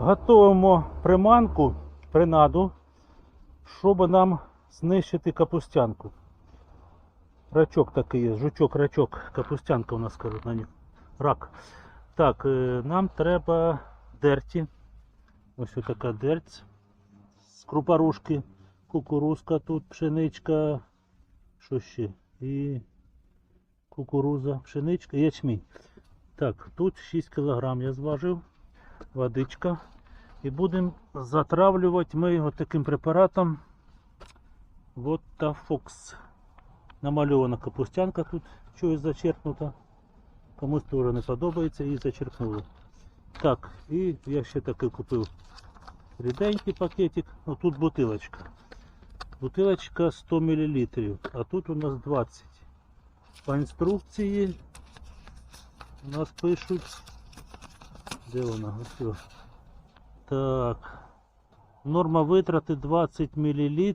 Готуємо приманку, принаду, щоб нам знищити капустянку. Рачок такий є, жучок, рачок, капустянка у нас кажуть на нього. Рак. Так, е, нам треба дерті. Ось така дерть крупорушки, кукурузка тут, пшеничка, що ще? І кукуруза, пшеничка, ячмінь. Так, тут 6 кг я зважив, водичка. І будемо затравлювати ми його таким препаратом. Вотафокс. Намальована капустянка тут чогось зачерпнута. Комусь теж не подобається і зачерпнули. Так, і я ще таки купив ріденький пакетик. Ну тут бутилочка. Бутилочка 100 мл, а тут у нас 20. По інструкції у нас пишуть. Де вона? Ось. Так. Норма витрати 20 мл.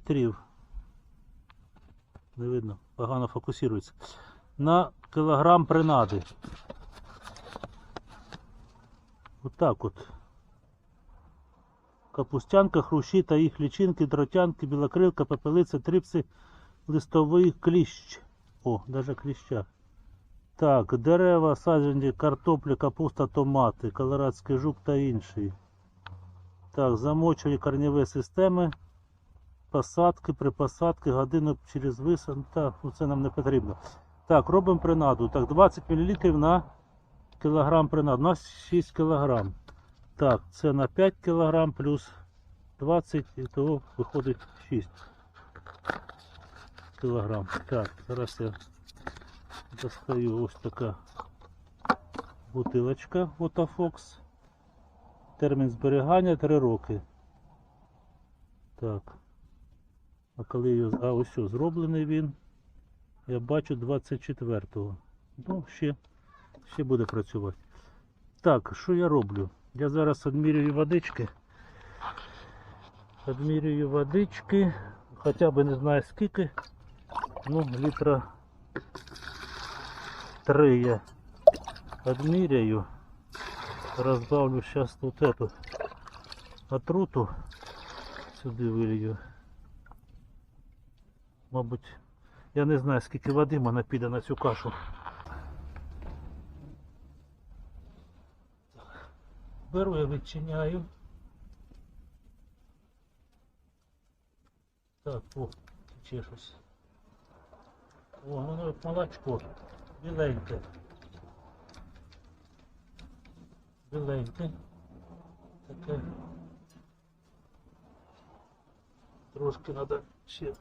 Не видно, погано фокусується. На кілограм принади. Отак от. Капустянка, хрущі та їх лічинки, дротянки, білокрилка, пепелиця, трипси, листовий кліщ. О, даже кліща. Так, дерева, саджанці, картопля, капуста, томати, колорадський жук та інший. Так, замочені корневі системи, посадки, при посадці, годину через висад. Так, ну це нам не потрібно. Так, робимо принаду. Так, 20 мл на кілограм принад. У нас 6 кг. Так, це на 5 кг плюс 20, і того виходить 6 кг. Так, зараз я достаю ось така бутилочка Вотафокс. Термін зберігання 3 роки. Так. А коли його. А ось що, зроблений він. Я бачу 24-го. Ну, ще, ще буде працювати. Так, що я роблю? Я зараз відмірюю водички. Відмірюю водички. Хоча б не знаю скільки. Ну, літра 3 я відміряю. Розбавлю зараз тут эту отруту. Сюди вилью. Мабуть, я не знаю скільки води в мене піде на цю кашу. Беру я відчиняю. Так, о, тече щось. О, воно як молочко. Біленьке. Біленьке. Таке. Трошки треба ще.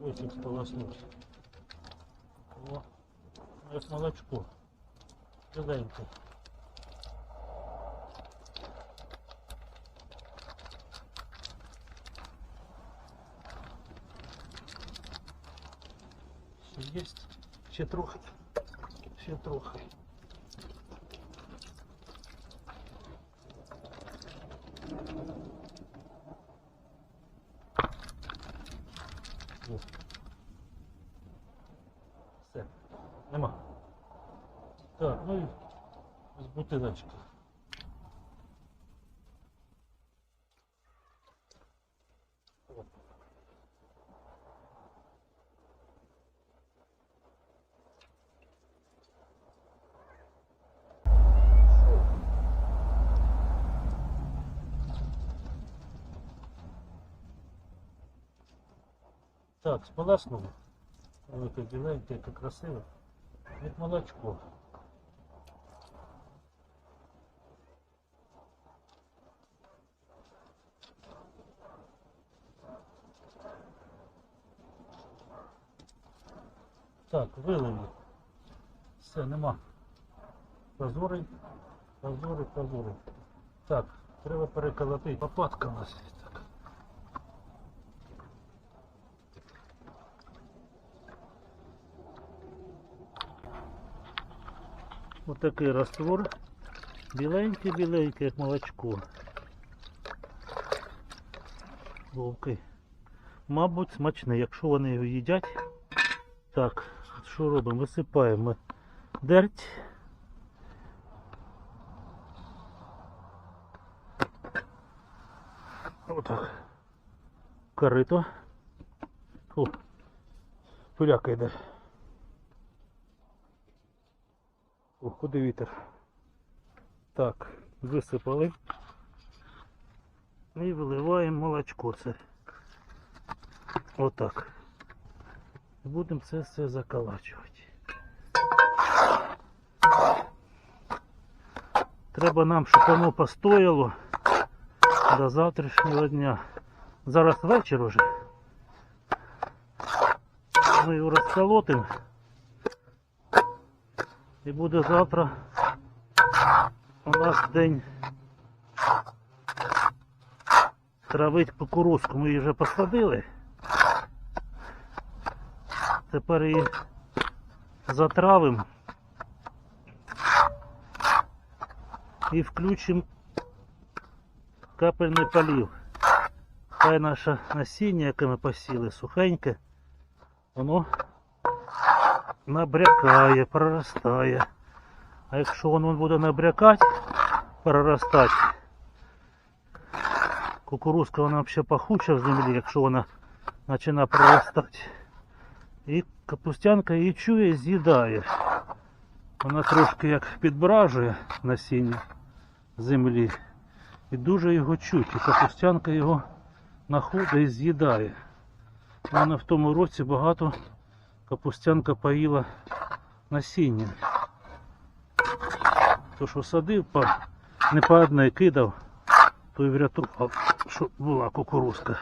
Ось сполоснуть. О, як молочко. Біленьке. Є? Ще трохи. Ще трохи. О. Все. Нема. Так, ну і з бутилочки. Оп. Так, сполоснули. Ой, как беленькое, как красиво. Это молочко. Так, вилили. Все, нема. Прозорий, прозорий, прозорий. Так, треба переколотити. Попадка у нас є. отакий раствор. Біленький-біленький, як молочко. Вовки. Мабуть, смачний, якщо вони його їдять. Так, що робимо? Висипаємо дерть. Отак. Корито. О, пиляка йде. Куди вітер. Так, висипали. І виливаємо молочко це. Отак. Будемо це все заколачувати. Треба нам, щоб воно постояло до завтрашнього дня. Зараз вечір уже. Ми його розколотимо. І буде завтра у нас день травить кукурузку. Ми її вже посадили. Тепер її затравимо і включимо капельний полив. Хай наше насіння, яке ми посіли, сухеньке, воно набрякає, проростає. А якщо воно буде набрякати, проростати, кукурузка вона взагалі пахуча в землі, якщо вона починає проростати. І капустянка її чує з'їдає. Вона трошки як підбражує насіння землі. І дуже його чуть. І капустянка його знаходить і з'їдає. Мене в тому році багато капустянка поїла насіння. То що садив, по, не по одній кидав, то й врятував, щоб була кукурузка.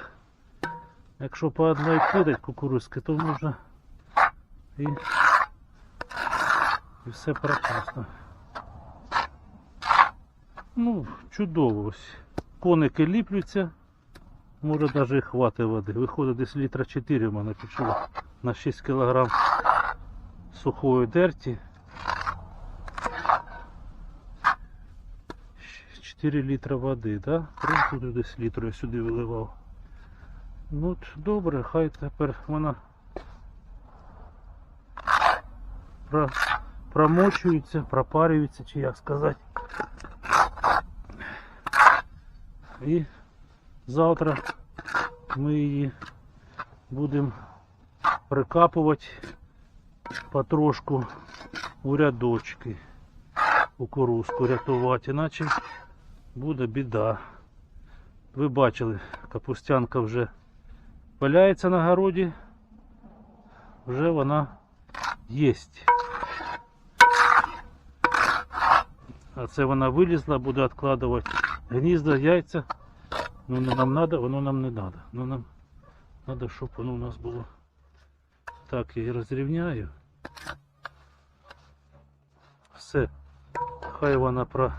Якщо по одній кидать кукурузки, то можна і, і все прекрасно. Ну, чудово ось. Коники ліплються. Може навіть і хватить води. Виходить десь літра 4 в мене пішло на 6 кг сухої дерті. 4 літра води, да? Тут десь літру я сюди виливав. Ну добре, хай тепер вона про, промочується, пропарюється, чи як сказати. І завтра ми її будемо прикапувати потрошку у рядочки, кукурузку рятувати, іначе буде біда. Ви бачили, капустянка вже валяється на городі, вже вона єсть. А це вона вилізла, буде відкладувати гнізда, яйця. Ну нам треба, воно нам не треба. Ну нам треба, щоб воно у нас було. Так, її розрівняю. Все. Хай вона про...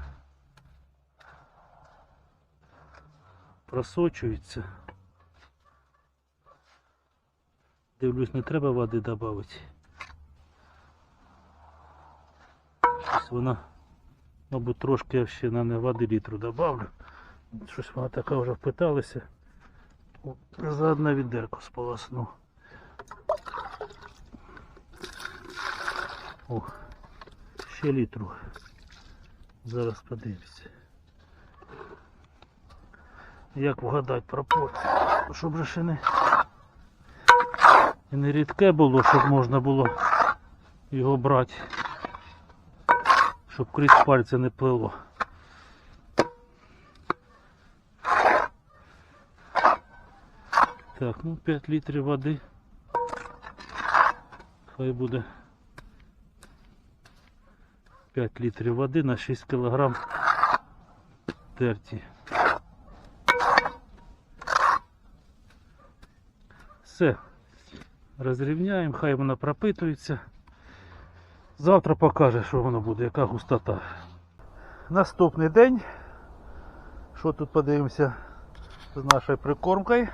просочується. Дивлюсь, не треба води додати. Вона, мабуть, трошки я ще на не води літру добавлю. Щось вона така вже впиталася. О, За одне відерко сполосну. О, ще літру. Зараз подивимося. Як вгадати пропорцію, щоб же ще не, і не рідке було, щоб можна було його брати, щоб крізь пальця не плило. Так, ну 5 літрів води. Хай буде 5 літрів води на 6 кілограм терті. Все. Розрівняємо, хай вона пропитується. Завтра покаже, що воно буде, яка густота. Наступний день. Що тут подивимося з нашою прикормкою.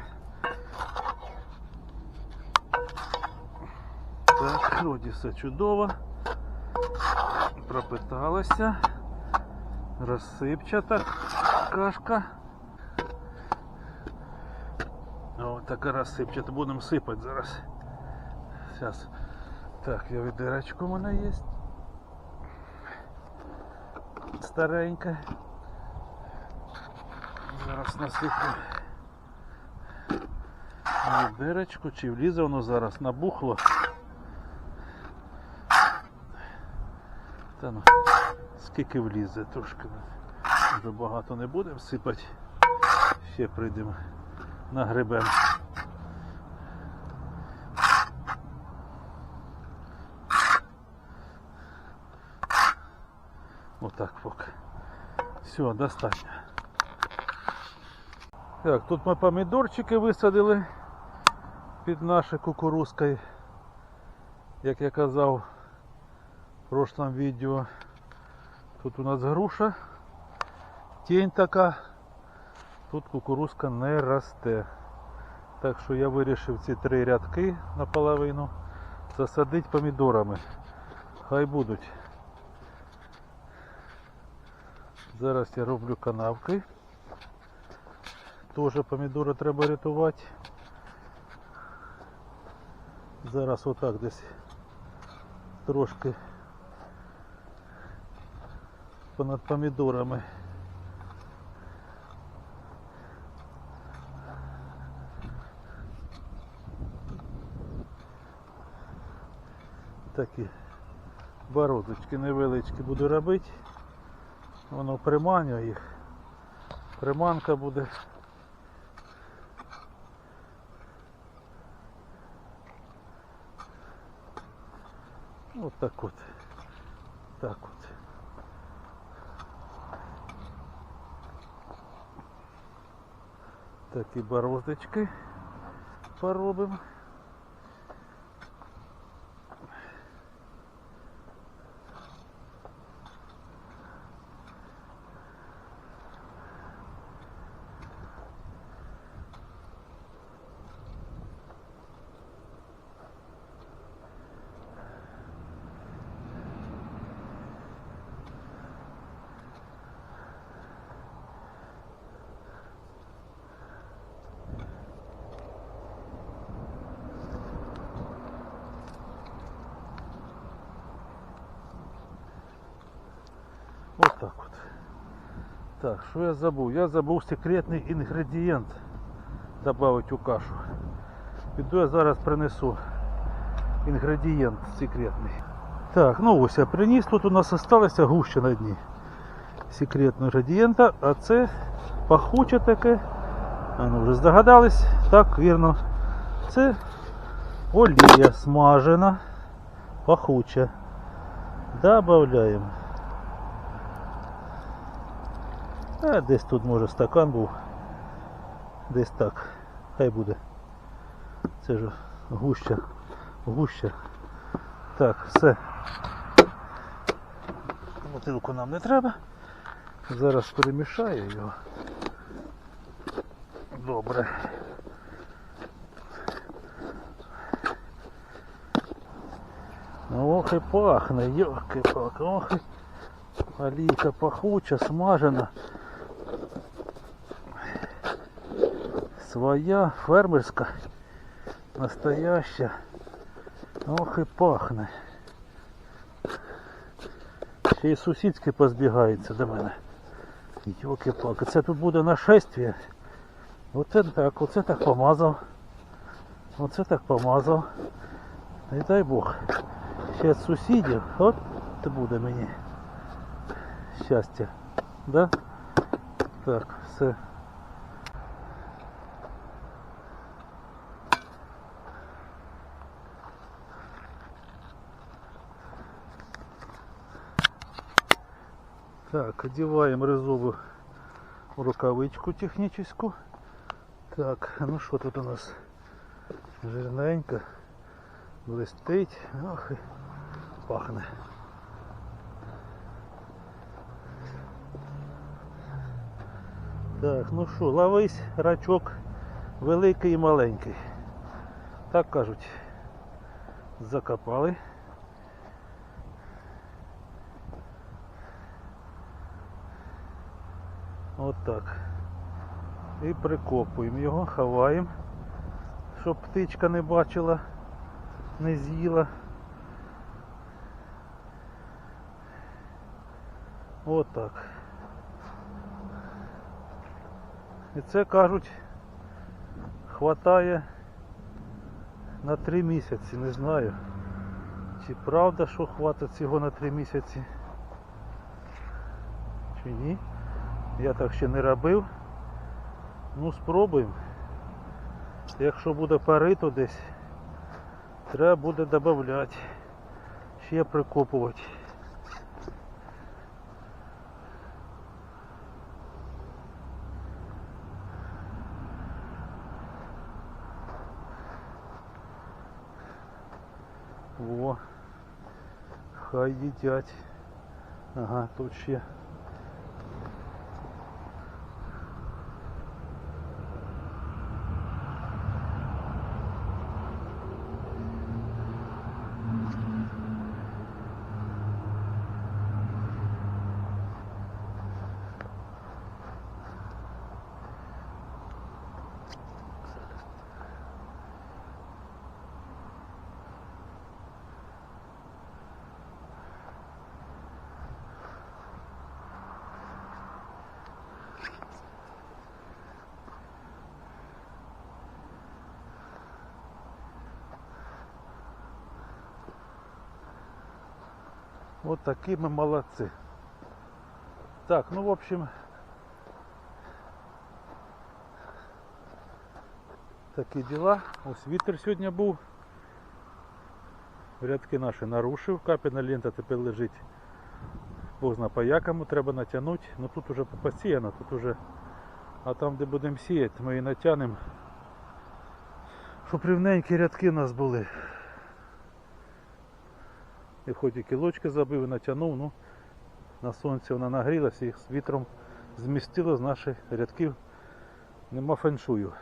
Так, вроді все чудово. Пропиталося. Розсипчата кашка. О, така розсипчата. Будемо сипати зараз. Зараз. Так, я відерочку у мене є. Старенька. Зараз насиплю в дирочку, чи влізе воно зараз набухло. Та ну, скільки влізе трошки. Вже багато не будемо сипати. Ще прийдемо нагребем. Отак поки. Все, достатньо. Так, тут ми помідорчики висадили під нашою кукурузкою. Як я казав в прошлом відео. Тут у нас груша, тінь така, тут кукурузка не росте. Так що я вирішив ці три рядки наполовину засадити помідорами. Хай будуть. Зараз я роблю канавки. Теж помідори треба рятувати. Зараз отак десь трошки понад помідорами. Такі бородочки невеличкі буду робити. Воно приманює їх. Приманка буде. От так от. Так от. Такі бороздочки поробимо. Вот так вот. Так, що я забув? Я забув секретний інгредієнт додати у кашу. Піду я зараз принесу інгредієнт секретний. Так, ну ось я приніс. Тут у нас залишилася гуща на дні секретного інгредієнта, а це пахуче таке. А ну вже здогадались? Так, вірно. Це олія смажена, пахуча. Добавляємо. А десь тут може стакан був. Десь так. Хай буде. Це ж гуща. Гуща. Так, все. Бутилку нам не треба. Зараз перемішаю його. Добре. Ну, Ох і пахне, йоки пак ох і олійка пахуча, смажена. Своя, фермерська, настояща. Ох і пахне. Ще й сусідські позбігаються до мене. Йоки палки це тут буде нашествие. Оце так, оце так помазав. Оце так помазав. І дай Бог. Ще з сусідів, от буде мені щастя. Да? Так, все. Так, одеваем резовую рукавичку техническую. Так, ну що тут у нас? Жирненько, блистить, ох пахне. Так, ну що, ловись, рачок великий і маленький. Так кажуть. Закопали. От так. І прикопуємо його, ховаємо, щоб птичка не бачила, не з'їла. От так. І це кажуть, хватає на три місяці, не знаю. Чи правда, що хватить цього на три місяці? Чи ні? Я так ще не робив. Ну спробуємо. Якщо буде пари, то десь треба буде додати. Ще прикопувати. О, хай їдять. Ага, тут ще. Вот такие мы молодцы. Так, ну в общем, такі діла. Ось вітер сьогодні був. Рядки наші нарушив, капельна лента тепер лежить. Зна по якому треба натягнути. Ну тут уже посіяно, тут уже. А там де будемо сіяти, ми і натягнемо. Щоб рівненькі рядки у нас були. І хоч і кілочки забив, натягнув, ну на сонці вона нагрілася і з вітром змістило з наших рядків. Нема феншую.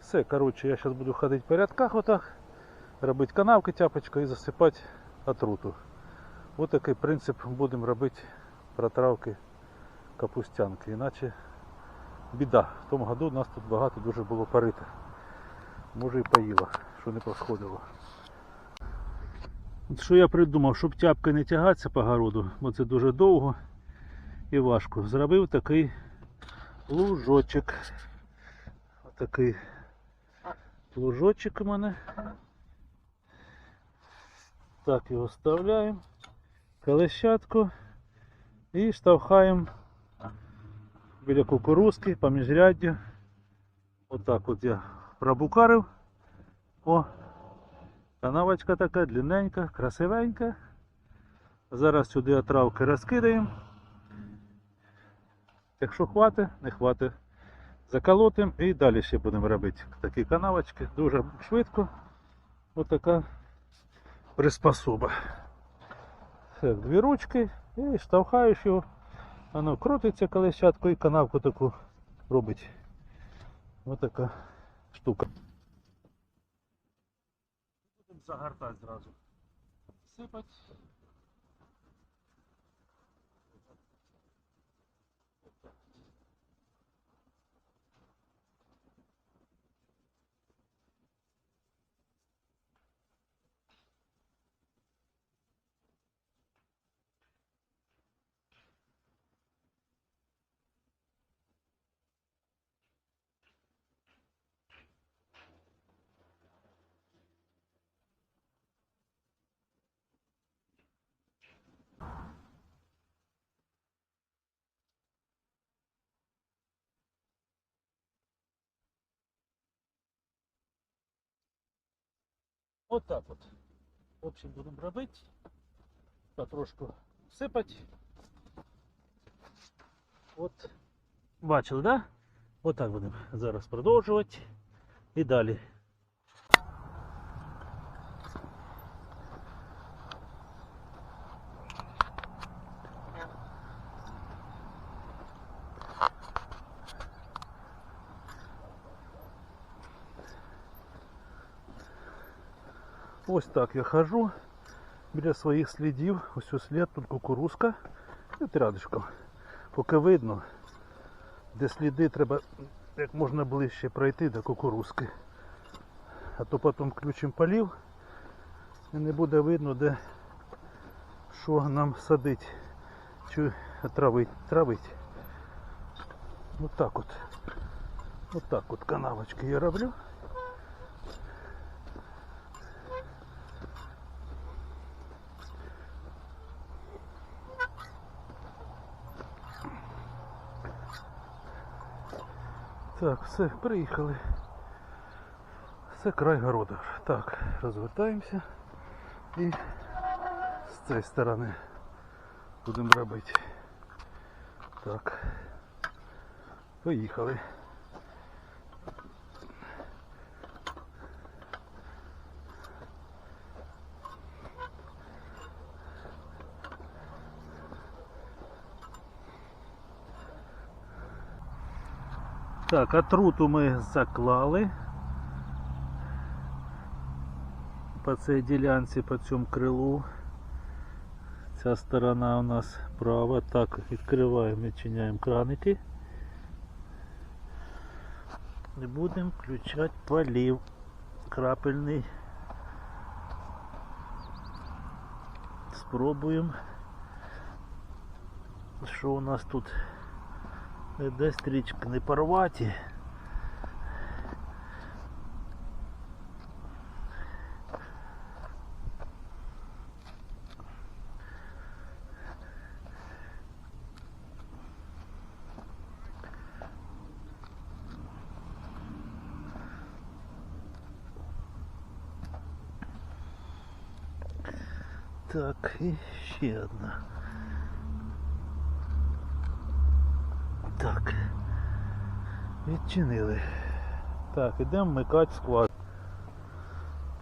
Все, коротше, я зараз буду ходити по рядках отак, робити канавки тяпочкою і засипати отруту. Ось такий принцип будемо робити протравки капустянки. Іначе біда. В тому году у нас тут багато дуже було парити. Може і поїла, що не посходило. От що я придумав, щоб тяпки не тягатися по городу, бо це дуже довго і важко. Зробив такий лужочок. Отакий лужочок у мене. Так його вставляємо. Колещатку і штовхаємо біля кукурузки по міжряддю. Отак от я пробукарив. О, Канавочка така длинненька, красивенька. Зараз сюди отравки розкидаємо. Якщо хватить, не хватить, заколотимо і далі ще будемо робити такі канавочки. Дуже швидко. Ось така приспособа. Так, дві ручки і штовхаєш його. Воно крутиться колещатку і канавку таку робить. Ось така штука. Будемо загортати зразу. Сипать. От так от. В общем, будемо робити. Потрошку сипати. От. Бачили, да? От так будемо зараз продовжувати. І далі. Ось так я хожу біля своїх слідів. Ось ось слід, тут кукурузка. От рядышком. Поки видно, де сліди треба як можна ближче пройти до кукурузки. А то потім включимо полів і не буде видно, де що нам садить чи травить. травить. Ось так от. Ось так от канавочки я роблю. Так, все, приїхали. Це край города. Так, розвертаємося і з цієї сторони будемо робити. Так. Поїхали. Так, отруту ми заклали. По цій ділянці, по цьому крилу. Ця сторона у нас права. Так, відкриваємо, відчиняємо краники. І будемо включати полив крапельний. Спробуємо. Що у нас тут? Де стрічки не порваті. Так, і ще одна. Так. Відчинили. Так, ідемо вмикати склад.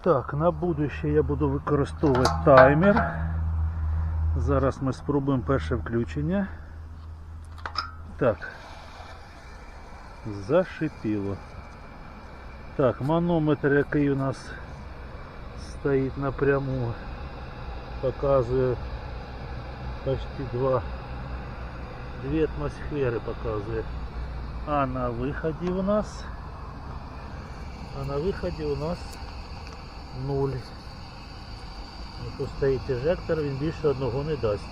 Так, на будуще я буду використовувати таймер. Зараз ми спробуємо перше включення. Так. Зашипіло. Так, манометр, який у нас стоїть напряму, показує почти 2 Дві атмосфери показує. А на виході у нас а на виході у нас 0. Тут стоїть ежектор, він більше одного не дасть.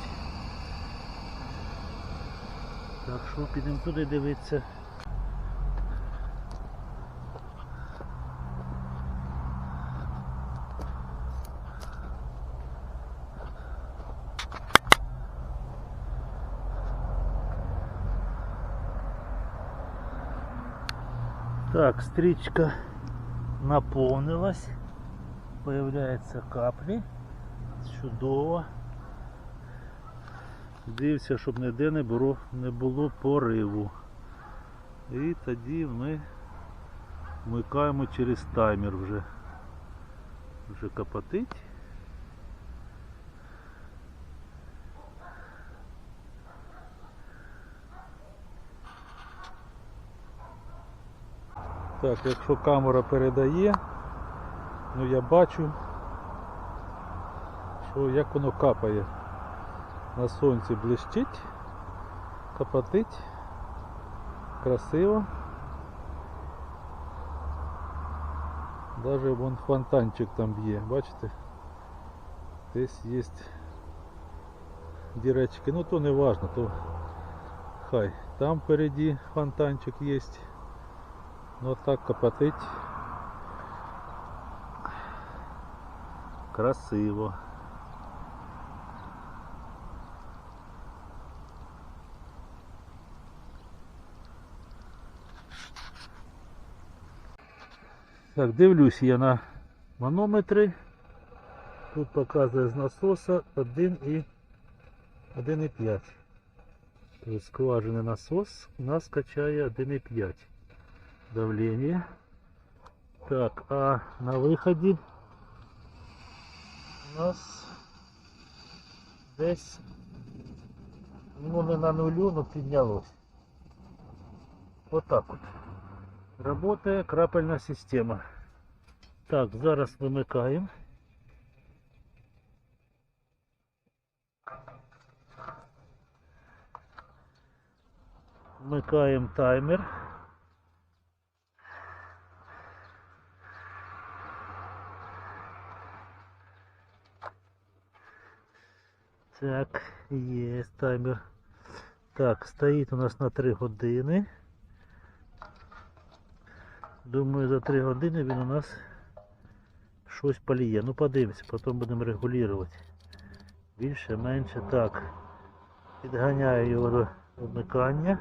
Так що підемо туди дивитися. Так, стрічка наповнилась. Появляються каплі. Чудово. Дивіться, щоб ніде не було, не було пориву. І тоді ми вмикаємо через таймер вже. Вже капотить. Так, якщо камера передає, ну я бачу, що як воно капає. На сонці блищить, капотить, красиво. Даже вон фонтанчик там б'є, бачите? Десь є дірочки, ну то не важно, то хай. Там впереді фонтанчик є. Ну так копотить. Красиво. Так, дивлюсь я на манометри. Тут показує з насоса 1 і 1,5. Тобто скважений насос у нас качає 1,5 давление. Так, а на выходе у нас десь ну не на нулю, но піднялось. Вот так вот. Работає крапельна система. Так, зараз вимикаємо. Вмикаємо таймер. Так, є таймер. Так, стоїть у нас на 3 години. Думаю, за 3 години він у нас щось поліє. Ну подивимося, потім будемо регулювати. Більше, менше, так. Підганяю його до вмикання.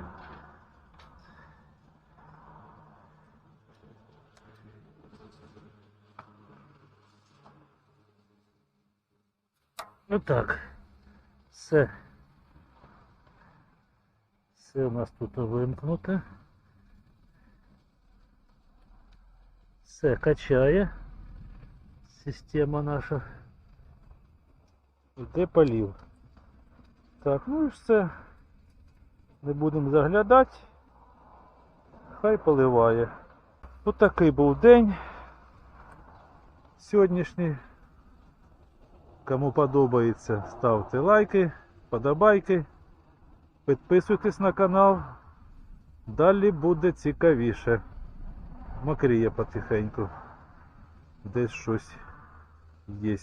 Ну так. Все. Все у нас тут вимкнуто. Все качає. Система наша. Йде полів. Так, ну і все. Не будемо заглядати. Хай поливає. Ось такий був день сьогоднішній. Кому подобається, ставте лайки, подобайки, підписуйтесь на канал. Далі буде цікавіше. Мокріє потихеньку. Десь щось є.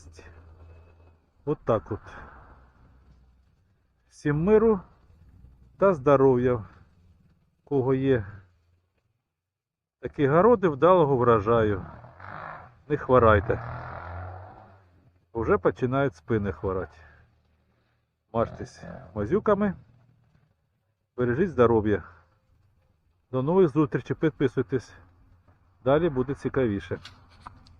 От так от. Всім миру та здоров'я. Кого є такі городи вдалого врожаю. Не хворайте. Уже починають спини хворати. Мажтесь мазюками. Бережіть здоров'я. До нових зустрічей, підписуйтесь. Далі буде цікавіше.